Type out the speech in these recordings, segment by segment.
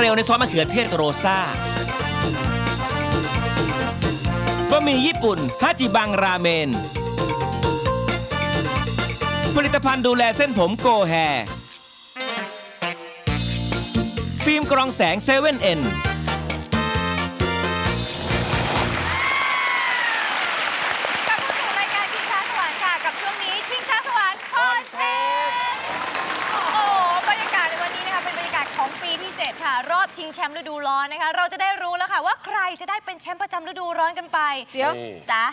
เร็วในซอสมะเขือเทศโรซ่าบะหมี่ญี่ปุ่นฮาจิบังราเมน ผลิตภัณฑ์ดูแลเส้นผมโกแฮ ฟิล์มกรองแสงเซเว่นเอ็น เราจะได้รู้แล้วค่ะว่าใครจะได้เป็นแชมป์ประจำฤดูร้อนกันไปเดี๋ยวจ้ะ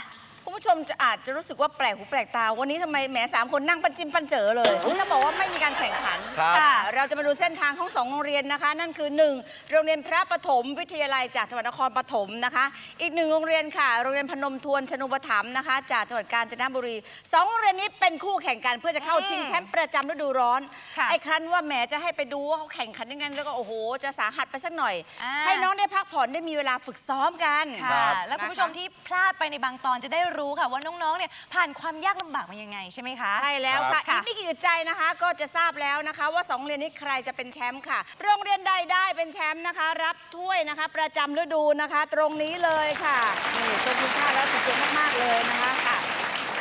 คุณผู้ชมจะอาจจะรู้สึกว่าแปลกหูแปลกตา วันนี้ทำไมแหมสามคนนั่งปันจิ้มปันเจอเลยต้องบอกว่าไม่มีการแข่งขันครับค่ะเราจะมาดูเส้นทางของสองโรงเรียนนะคะ นั่นคือ 1 โรงเรียนพระปฐมวิทยาลัยจากจังหวัดนครปฐมนะคะ อีกหนึ่งโรงเรียนค่ะ โรงเรียนพนมทวนชนุปถัมภ์นะคะ จากจังหวัดกาญจนบุรีสองโรงเรียนนี้เป็นคู่แข่งกันเพื่อจะเข้าชิงแชมป์ประจำฤดูร้อนค่ะ ไอ้ครั้นว่าแหมจะให้ไปดูว่าเขาแข่งขันยังไงแล้วก็โอ้โห จะสาหัสไปสักหน่อยอ่าให้น้องได้พักผ่อนได้มีเวลาฝึกซ้อมกัน ค่ะ แล้วคุณผู้ชมที่พลาดไปในบางตอนจะได้รู้ค่ะว่าน้องๆเนี่ยผ่านความยากลำบากมายังไงใช่ไหมคะ ใช่แล้วค่ะค่ะอีกไม่กี่อึดใจนะคะ ก็จะทราบแล้วนะคะ ว่าสองโรงเรียนนี้ใครจะเป็นแชมป์ค่ะ โรงเรียนใดได้เป็นแชมป์นะคะ รับถ้วยนะคะ ประจำฤดูนะคะ ตรงนี้เลยค่ะนี่ทรงคุณค่าแล้วสุดยอดมากๆเลยนะคะค่ะ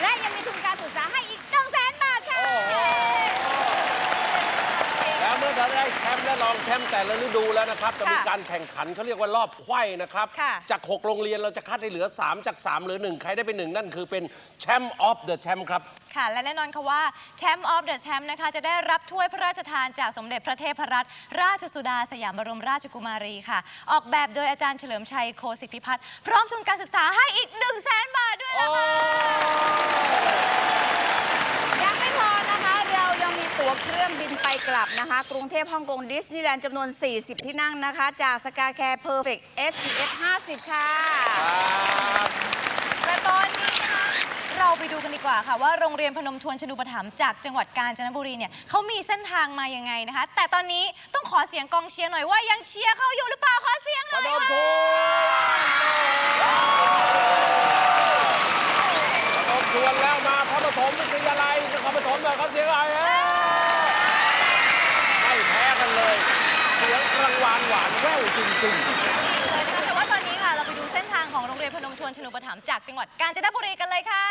และยังมีทุนการศึกษาให้อีก1 0 0 0 0แสนบาทค่ะ แล้ว เมื่อเราได้แชมป์และรองแชมป์แต่ละฤดูแล้วนะครับจะมีค่ะการแข่งขันเขาเรียกว่ารอบไขว้นะครับค่ะจาก 6 โรงเรียนเราจะคัดให้เหลือ 3 จาก 3 เหลือ 1 ใครได้เป็นหนึ่งนั่นคือเป็นแชมป์ออฟเดอะแชมป์ครับ ค่ะ และแน่นอนค่ะว่าแชมป์ออฟเดอะแชมป์นะคะจะได้รับถ้วยพระราชทานจากสมเด็จพระเทพรัตนราชสุดาสยามบรมราชกุมารีค่ะ ออกแบบโดยอาจารย์เฉลิมชัยโคสิทธิพิพัฒน์พร้อมทุนการศึกษาให้อีก1 0 0 0 0แสนบาทด้วยล่ะค่ะ ยังไม่พอนะคะ เรายังมี ตั๋วเครื่องบินไปกลับนะคะ กรุงเทพฮ่องกงดิสนีย์แลนด์จำนวน 40 ที่นั่งนะคะ จากสกาแคร์เพอร์เฟกต์ SPS 50ค่ะแต่ตอนนี้นะคะเราไปดูกันดีกว่าค่ะว่าโรงเรียนพนมทวนชนุปถัมภ์จากจังหวัดกาญจนบุรีเนี่ยเขามีเส้นทางมายังไงนะคะ แต่ตอนนี้ต้องขอเสียงกองเชียร์หน่อยว่ายังเชียร์เขาอยู่หรือเปล่าขอเสียงหปน่ระอยดมค่ะทวนประดมทวนแล้วมาพระปฐมวิทยาลัยนครปฐมหน่อยครับเสียงอะไรเอ้ยไม่แพ้กันเลย เสียงกลางวานหวาน แว่วจริงเลยนะคะแต่ว่าตอนนี้ค่ะเราไปดูเส้นทางของโรงเรียนพนมทวนชนุปถัมภ์จากจังหวัดกาญจนบุรีกันเลยค่ะ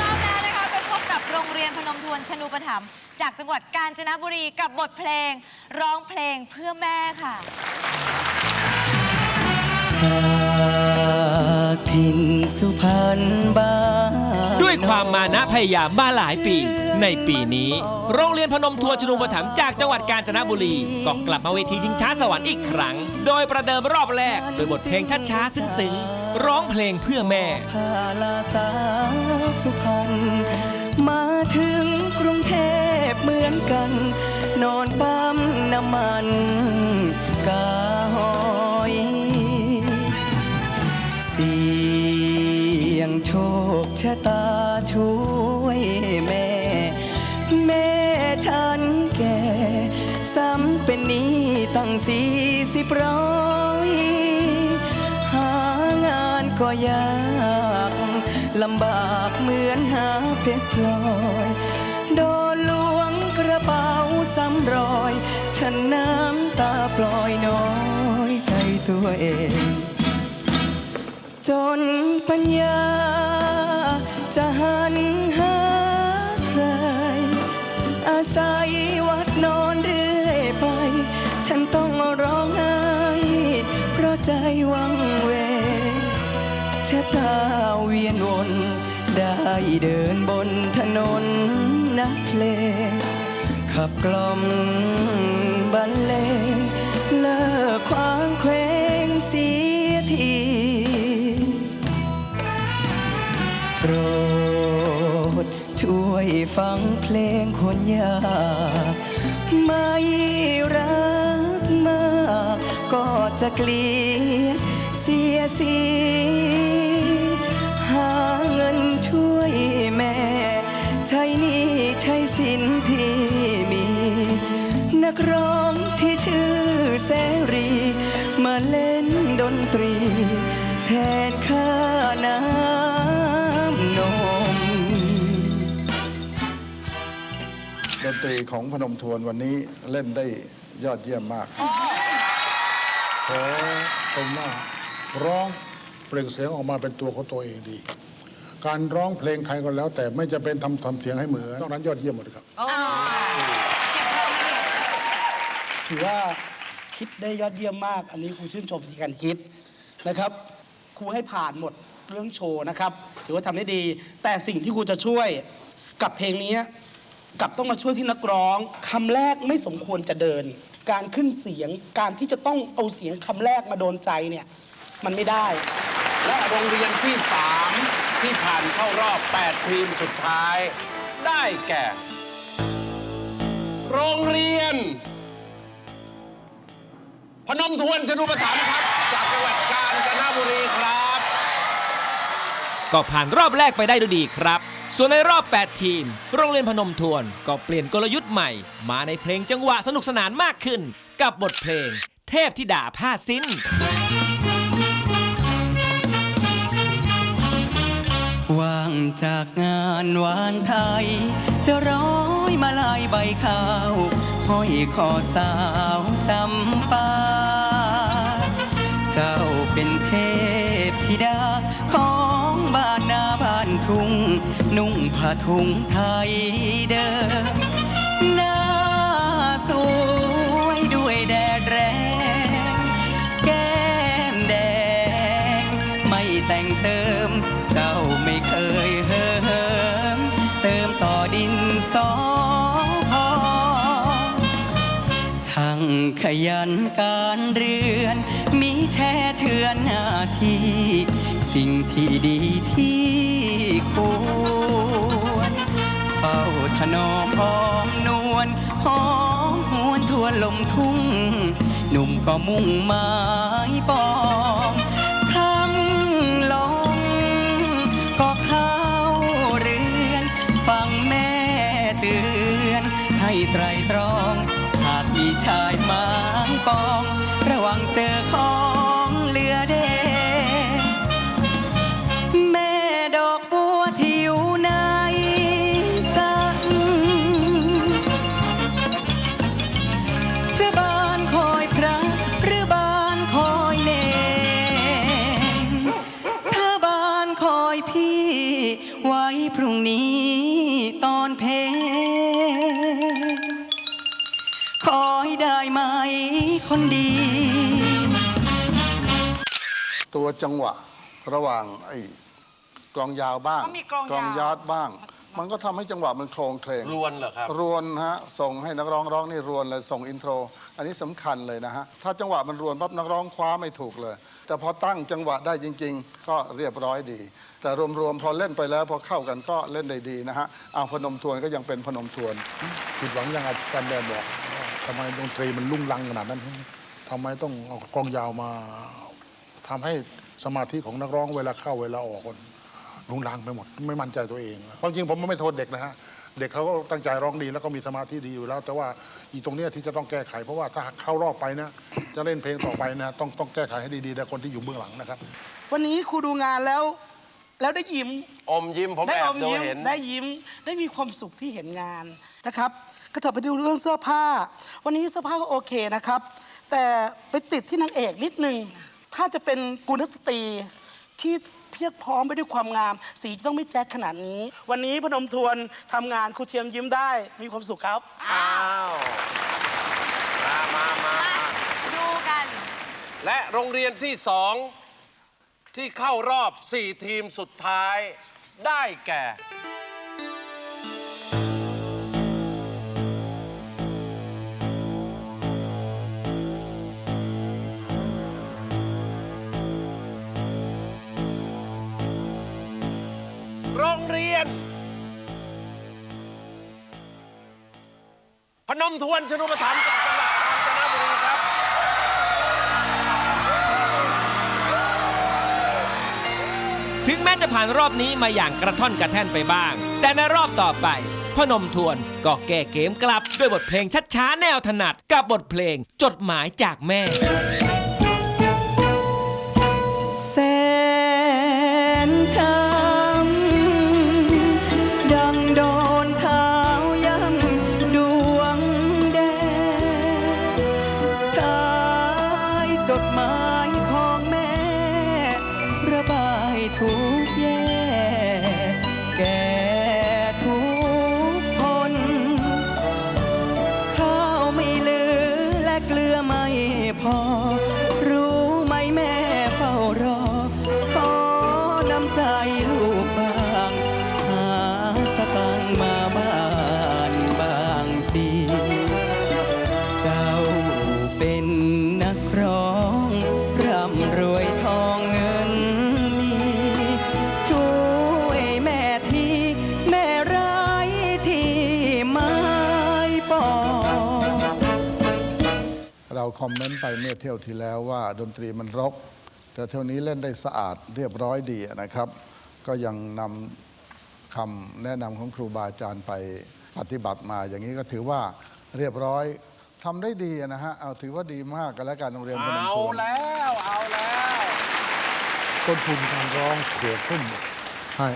รอบแล้วนะคะไปพบกับโรงเรียนพนมทวนชนุปถัมภ์จากจังหวัดกาญจนบุรีกับบทเพลง ร้องเพลงเพื่อแม่ค่ะจากถิ่นสุพรรณบ้านด้วยความมานะพยายามมาหลายปี ในปีนี้ โรงเรียนพนมทัวร์ชนุปถัมภ์จากจังหวัดกาญจนบุรี ก็กลับมาเวทีชิงช้าสวรรค์อีกครั้ง โดยประเดิมรอบแรกโดยบทเพลงช้าๆซึ้งๆร้องเพลงเพื่อแม่ พาลาสาวสุพรรณมาถึงกรุงเทพเหมือนกัน นอนปั๊มน้ำมันกาห คชะตาช่วยแม่ แม่ฉันแก่ ซ้ำเป็นนี้ตั้งสี่สิบร้อยหางานก็ยากลำบากเหมือนหาเพชรพลอยโดนลวงกระเป๋าซ้ำรอย ฉันน้ำตาปล่อยน้อยใจตัวเอง จนปัญญา จะหันหาใคร อาศัยวัดนอนเรื่อยไป ฉันต้องร้องไห้เพราะใจวังเวชะตาเวียนวน ได้เดินบนถนนนักเพลงขับกล่อมบรรเล ฟังเพลงคนยากไม่รักมากก็จะเกลียดเสียสีหาเงินช่วยแม่ ใช้หนี่ใช้สินที่มี นักร้องที่ชื่อแสรี มาเล่นดนตรี แทนค่าน้ำ นมๆดนตรีของพนมทวนวันนี้เล่นได้ยอดเยี่ยมมากขอชมว่าร้องเปล่งเสียงออกมาเป็นตัวของตัวเองดี การร้องเพลงใครก็แล้ว แต่ไม่จะเป็นทำทำเสียงให้เหมือนนอกนั้นยอดเยี่ยมหมดครับถือว่าคิดได้ยอดเยี่ยมมาก อันนี้ครูชื่นชมที่การคิดนะครับครูให้ผ่านหมดเรื่องโชว์นะครับ ถือว่าทำได้ดี แต่สิ่งที่ครูจะช่วยกับเพลงนี้ กลับต้องมาช่วยที่นักร้องคำแรกไม่สมควรจะเดิน การขึ้นเสียงการที่จะต้องเอาเสียงคำแรกมาโดนใจเนี่ยมันไม่ได้ และโรงเรียนที่ 3 ที่ผ่านเข้ารอบ 8 ทีมสุดท้าย ได้แก่ โรงเรียน พนมทวนชนุปถัมภ์ครับ จากจังหวัดกาญจนบุรีครับ ก็ผ่านรอบแรกไปได้ด้วยดีครับ ส่วนในรอบ 8 ทีม โรงเรียนพนมทวนก็เปลี่ยนกลยุทธ์ใหม่ มาในเพลงจังหวะสนุกสนานมากขึ้น กับบทเพลง เทพธิดาผ้าสิ้น ว่างจากงานวานไทย จะร้อยมาลายใบข้าวห้อยคอสาวจำปา เจ้าเป็นเทพธิดาของบ้านนาบ้าน ทุ่ง นุ่งผ้าถุงไทยเดิมหน้าสวยด้วยแดดแรง แก้มแดง ไม่แต่งเติม เจ้าไม่เคยเหิมเติมต่อดินสอพอช่างขยันการเรือน มีแช่เชือนหน้าที่ สิ่งที่ดีที่ ควร เฝ้าถนอมอ้อมนวลหอมหวนทวลมทุ่ง หนุ่มก็มุ่งหมายปอง คอยได้ไหมคนดี ตัวจังหวะระหว่างไอ้กลองยาวบ้างอ๋อมีกลองยาว ยาดบ้าง มันก็ทำให้จังหวะมันโครงเพลง รวนเหรอครับ รวนฮะส่งให้นักร้องร้องนี่รวนเลยส่งอินโทร อันนี้สำคัญเลยนะฮะ ถ้าจังหวะมันรวนปั๊บนักร้องคว้าไม่ถูกเลย แต่พอตั้งจังหวะได้จริง ๆ ก็เรียบร้อยดี แต่รวมๆพอเล่นไปแล้วพอเข้ากันก็เล่นได้ดีนะฮะเอาพนมทวนก็ยังเป็นพนมทวน ผิดหวังยังอาจารย์แดนบอกว่า ทำไมดนตรีมันลุ่งลังขนาดนั้นทำไมต้องเอากลองยาวมาทำให้สมาธิของนักร้องเวลาเข้าเวลาออกคนลุงลังไปหมด ไม่มั่นใจตัวเองความจริงผมไม่โทษเด็กนะฮะเด็กเขาก็ตั้งใจร้องดีแล้วก็มีสมาธิดีอยู่แล้ว แต่ว่าอีตรงเนี้ยที่จะต้องแก้ไข เพราะว่าถ้าเข้ารอบไปนะจะเล่นเพลงต่อไปนะต้องต้องแก้ไขให้ดีๆนะคนที่อยู่เบื้องหลังนะครับ วันนี้ครูดูงานแล้ว แล้วได้ยิ้มอมยิ้มผมได้แออบมดูยิ้มเห็น ได้ยิ้มได้มีความสุขที่เห็นงานนะครับ ก็เถิดไปดูเรื่องเสื้อผ้า วันนี้เสื้อผ้าก็โอเคนะครับ แต่ไปติดที่นางเอกนิดนึง ถ้าจะเป็นกุลสตรีที่เพียบพร้อมไปด้วยความงาม สีจะต้องไม่แจ๊ดขนาดนี้ วันนี้พนมทวนทำงานครูเทียมยิ้มได้มีความสุขครับ อ้าว มามามามามาดูกัน และโรงเรียนที่สองที่เข้ารอบ 4 ทีมสุดท้าย ได้แก่ นมทวนชนุปถัมภ์จากจังหวัดกาญจนบุรีครับ ถึงแม้จะผ่านรอบนี้มาอย่างกระท่อนกระแท่นไปบ้าง แต่ในรอบต่อไปพนมทวนก็แก้เกมกลับด้วยบทเพลงช้าๆแนวถนัดกับบทเพลงจดหมายจากแม่ มใจลูกบ้าง หาสตังมาบ้านบางสิเจ้าเป็นนักร้อง ร่ำรวยทองเงินมี ช่วยแม่ทีแม่ร้ายที่ไม้ปอเราคอมเมนต์ไปเมื่อเที่ยวที่แล้วว่าดนตรีมันรก แต่เที่ยวนี้เล่นได้สะอาดเรียบร้อยดีนะครับ ก็ยังนำคำแนะนำของครูบาอาจารย์ไปปฏิบัติมา อย่างนี้ก็ถือว่าเรียบร้อยทำได้ดีนะฮะ เอาถือว่าดีมากกันแล้วกันโรงเรียนพนมเอาทวนแล้วเอาแล้วต้นทุนการร้องเสียขึ้นให้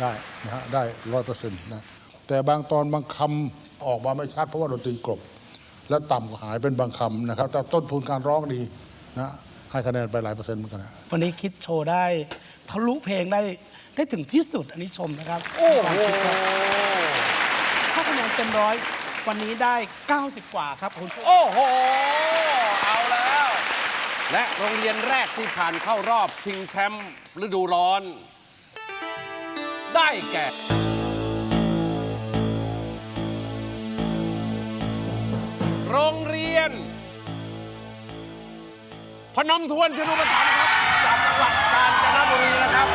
ได้นะฮะได้ร้อยเปอร์เซ็นต์นะแต่บางตอนบางคำออกมาไม่ชัดเพราะว่าดนตรีกลบ แล้วต่ำกว่าหายเป็นบางคำนะครับ แต่ต้นทุนการร้องดีนะ ให้คะแนนไปหลายเปอร์เซ็นต์เหมือนกันนะวันนี้คิดโชว์ได้ทะลุเพลงได้ได้ถึงที่สุดอันนี้ชมนะครับโอ้โหถ้าคะแนนเต็มร้อยวันนี้ได้ 90 กว่าครับคุณโอ้โห เอาแล้ว และโรงเรียนแรกที่ผ่านเข้ารอบชิงแชมป์ฤดูร้อน ได้แก่ นมทวนชนุปถัมภ์ครับจากจังหวัดกาญจนบุรีนะครับ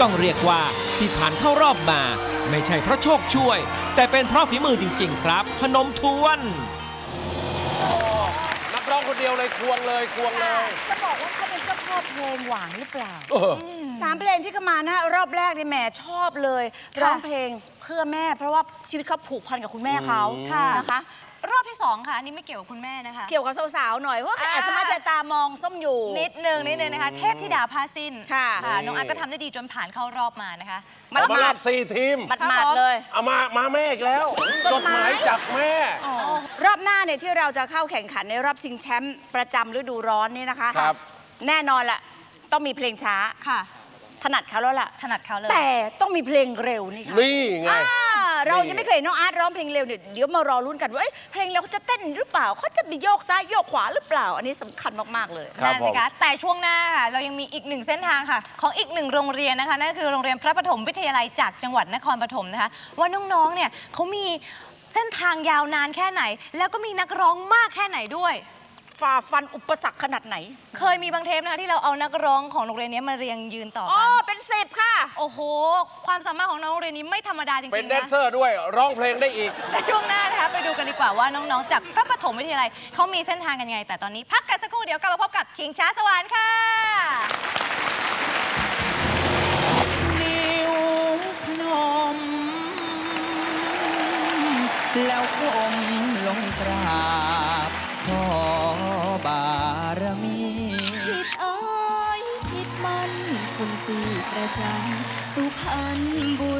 ต้องเรียกว่าที่ผ่านเข้ารอบมา ไม่ใช่เพราะโชคช่วย แต่เป็นเพราะฝีมือจริง ๆ ครับ พนมทวน นักร้องคนเดียวเลยควงเลยควงเลยจะบอกว่าเขาเป็นเจ้าพ่อเพลงหวานหรือเปล่าเออสามเพลงที่เขามานะรอบแรกเนี่ยแหมชอบเลยร้องเพลงเพื่อแม่ เพราะว่าชีวิตเขาผูกพันกับคุณแม่เขาค่ะนะคะ รอบที่สองค่ะอันนี้ไม่เกี่ยวกับคุณแม่นะคะ เกี่ยวกับสาวๆหน่อยเพราะว่าอ่าอาจจะมาใจตามองส้มอยู่ นิดนึงนิดนึงนะคะ เทพธิดาพาสิ้นค่ะ น้องอาร์ตก็ทำได้ดีจนผ่านเข้ารอบมานะคะ มันมารอบสี่ทีมหมาดๆเลย เอามา มาแม่อีกแล้ว จดหมายจากแม่ รอบหน้าเนี่ยที่เราจะเข้าแข่งขันในรอบชิงแชมป์ประจำฤดูร้อนนี่นะคะ ครับ แน่นอนละต้องมีเพลงช้าค่ะ ถนัดเขาแล้วล่ะ ถนัดเขาเลย แต่ต้องมีเพลงเร็วนี่ค่ะ นี่ไง อ่า เรายังไม่เคยเห็นน้องอาร์ตร้องเพลงเร็วเนี่ยเดี๋ยวมารอลุ้นกันว่าเอ้ยเพลงเร็วเขาจะเต้นหรือเปล่าเขาจะมีโยกซ้ายโยกขวาหรือเปล่า อันนี้สำคัญมากๆเลย ครับนั่นสิคะแต่ช่วงหน้าค่ะเรายังมีอีกหนึ่งเส้นทางค่ะ ของอีกหนึ่งโรงเรียนนะคะนั่นคือโรงเรียนพระปฐมวิทยาลัยจากจังหวัดนครปฐมนะคะ ว่าน้องๆเนี่ยเขามีเส้นทางยาวนานแค่ไหน แล้วก็มีนักร้องมากแค่ไหนด้วย ฝ่าฟันอุปสรรคขนาดไหน เคยมีบางเทปนะคะที่เราเอานักร้องของโรงเรียนนี้มาเรียงยืนต่ออ๋อ กัน เป็นสิบค่ะ โอ้โห ความสามารถของน้องโรงเรียนนี้ไม่ธรรมดาจริงๆเป็นแดนนะเซอร์ด้วยร้องเพลงได้อีก แต่ช่วงหน้านะคะไปดูกันดีกว่าว่าน้องๆ จากพระปฐมวิทยาลัยเขามีเส้นทางกันยังไง แต่ตอนนี้พักกันสักครู่เดี๋ยวกลับมาพบกับชิงช้าสวรรค์ค่ะ จสุพรรณบุรี